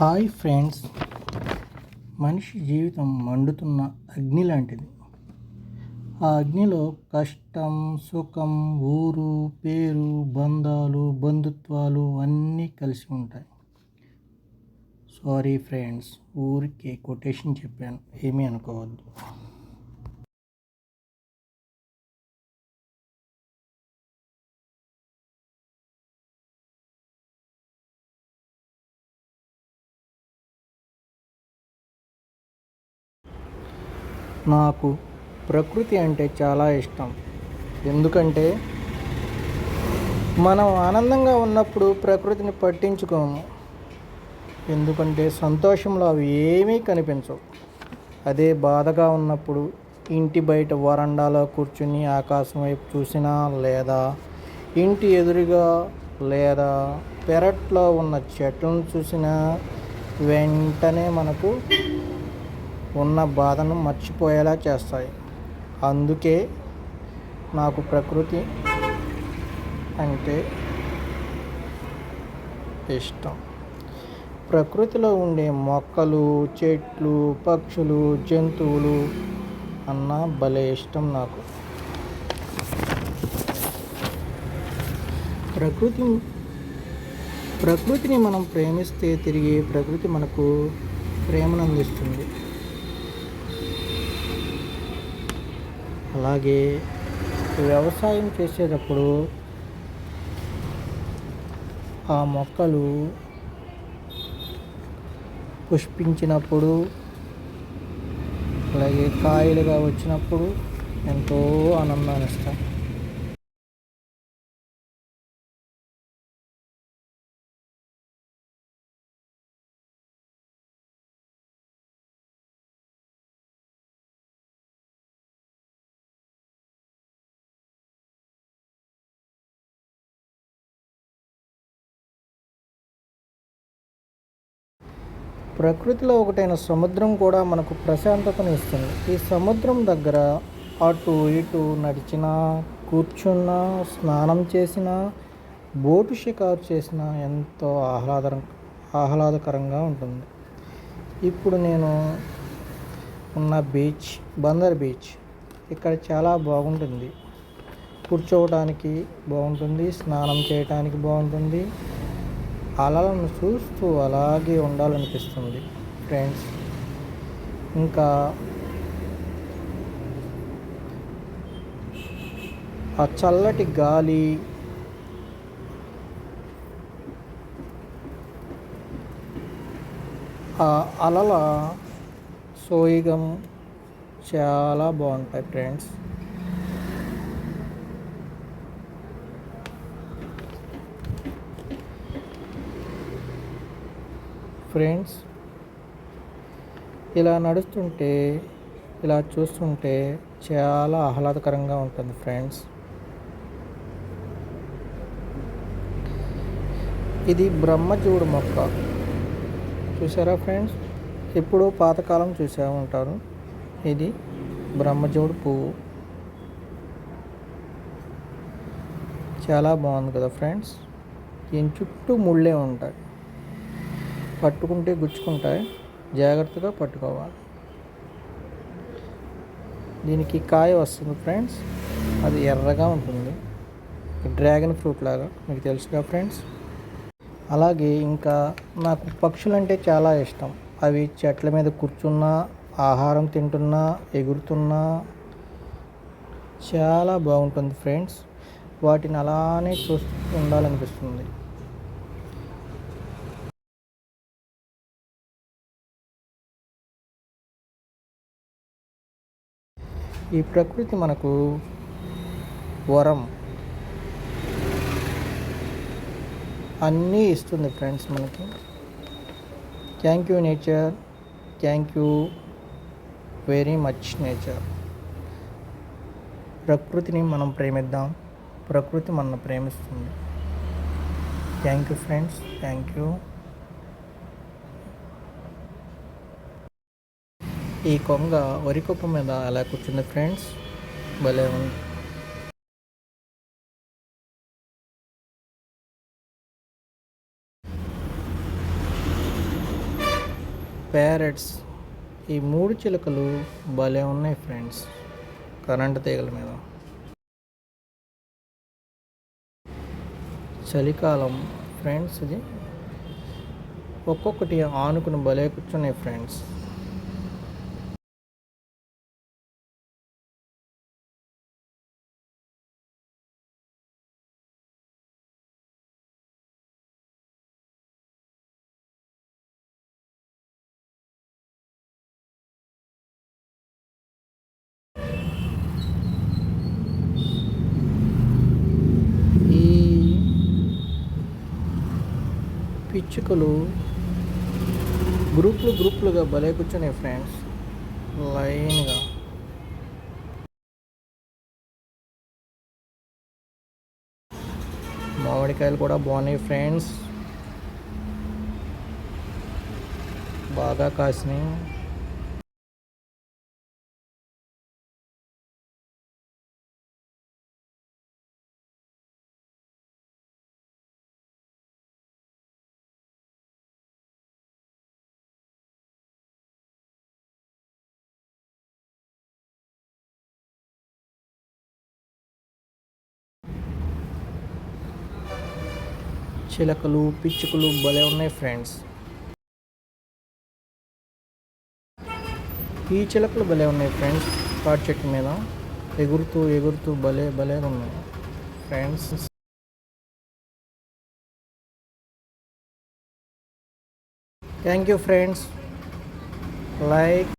Hi friends. మనిషి జీవితం మండుతున్న అగ్ని లాంటిది. ఆ అగ్నిలో కష్టం సుఖం ఊరు పేరు బంధాలు బంధుత్వాలు అన్నీ కలిసి ఉంటాయి. సారీ ఫ్రెండ్స్ ఊరికే కొటేషన్ చెప్పాను. ఏమీ అనుకోవద్దు. నాకు ప్రకృతి అంటే చాలా ఇష్టం. ఎందుకంటే మనం ఆనందంగా ఉన్నప్పుడు ప్రకృతిని పట్టించుకోము. ఎందుకంటే సంతోషంలో అవి ఏమీ కనిపించవు. అదే బాధగా ఉన్నప్పుడు ఇంటి బయట వరండాలో కూర్చుని ఆకాశం వైపు చూసినా లేదా ఇంటి ఎదురుగా లేదా పెరట్లో ఉన్న చెట్లను చూసినా వెంటనే మనకు ఉన్న బాధను మర్చిపోయేలా చేస్తాయి. అందుకే నాకు ప్రకృతి అంటే ఇష్టం. ప్రకృతిలో ఉండే మొక్కలు చెట్లు పక్షులు జంతువులు అన్న భలే ఇష్టం నాకు. ప్రకృతి ప్రకృతిని మనం ప్రేమిస్తే తిరిగి ప్రకృతి మనకు ప్రేమను అందిస్తుంది అలాగే వ్యవసాయం చేసేటప్పుడు ఆ మొక్కలు పుష్పించినప్పుడు అలాగే కాయలుగా వచ్చినప్పుడు ఎంతో ఆనందాన్ని ఇస్తాయి. ప్రకృతిలో ఒకటైన సముద్రం కూడా మనకు ప్రశాంతతను ఇస్తుంది. ఈ సముద్రం దగ్గర అటు ఇటు నడిచినా కూర్చున్నా స్నానం చేసినా బోటు షికారు చేసినా ఎంతో ఆహ్లాదరం ఆహ్లాదకరంగా ఉంటుంది. ఇప్పుడు నేను ఉన్న బీచ్ బందర్ బీచ్ ఇక్కడ చాలా బాగుంటుంది. కూర్చోవడానికి బాగుంటుంది స్నానం చేయడానికి బాగుంటుంది అలలను చూస్తూ అలాగే ఉండాలనిపిస్తుంది ఫ్రెండ్స్ ఇంకా ఆ చల్లటి గాలి ఆ అలల సోయిగం చాలా బాగుంటాయి ఫ్రెండ్స్ ఫ్రెండ్స్ ఇలా నడుస్తుంటే ఇలా చూస్తుంటే చాలా ఆహ్లాదకరంగా ఉంటుంది ఫ్రెండ్స్. ఇది బ్రహ్మజీవుడు మొక్క. చూసారా ఫ్రెండ్స్? ఎప్పుడో పాతకాలం చూసే ఉంటారు. ఇది బ్రహ్మజీవుడు పువ్వు. చాలా బాగుంది కదా ఫ్రెండ్స్? దీని చుట్టూ ముళ్ళే ఉంటాయి. పట్టుకుంటే గుచ్చుకుంటాయి. జాగ్రత్తగా పట్టుకోవాలి. దీనికి కాయ వస్తుంది ఫ్రెండ్స్. అది ఎర్రగా ఉంటుంది. డ్రాగన్ ఫ్రూట్ లాగా మీకు తెలుసుగా ఫ్రెండ్స్. అలాగే ఇంకా నాకు పక్షులు అంటే చాలా ఇష్టం. అవి చెట్ల మీద కూర్చున్నా ఆహారం తింటున్నా ఎగురుతున్నా చాలా బాగుంటుంది ఫ్రెండ్స్. వాటిని అలానే చూస్తూ ఉండాలనిపిస్తుంది. ఈ ప్రకృతి మనకు వరం. అన్నీ ఇస్తుంది ఫ్రెండ్స్ మనకి. Thank you nature thank you very much nature ప్రకృతిని మనం ప్రేమిద్దాం. ప్రకృతి మనల్ని ప్రేమిస్తుంది. Thank you friends thank you ఈ కొంగ వరి మీద అలా కూర్చుంది ఫ్రెండ్స్ భలే ఉంది. ప్యారెట్స్ ఈ మూడు చిలుకలు భలే ఉన్నాయి ఫ్రెండ్స్ కరెంట్ తీగల మీద. చలికాలం ఫ్రెండ్స్ ఇది. ఒక్కొక్కటి ఆనుకుని భలే కూర్చున్నాయి ఫ్రెండ్స్ పిచ్చుకలు గ్రూపులు గ్రూపులుగా భలే కూర్చున్నాయి ఫ్రెండ్స్ లైన్గా. మామిడికాయలు కూడా బాగున్నాయి ఫ్రెండ్స్ బాగా కాసినాయి. చిలకలు పిచ్చుకలు భలే ఉన్నాయి ఫ్రెండ్స్ ఈ చిలకలు భలే ఉన్నాయి ఫ్రెండ్స్ తాటి చెట్టు మీద. ఎగురుతూ ఎగురుతూ భలే భలే ఉన్నాయి friends thank you friends like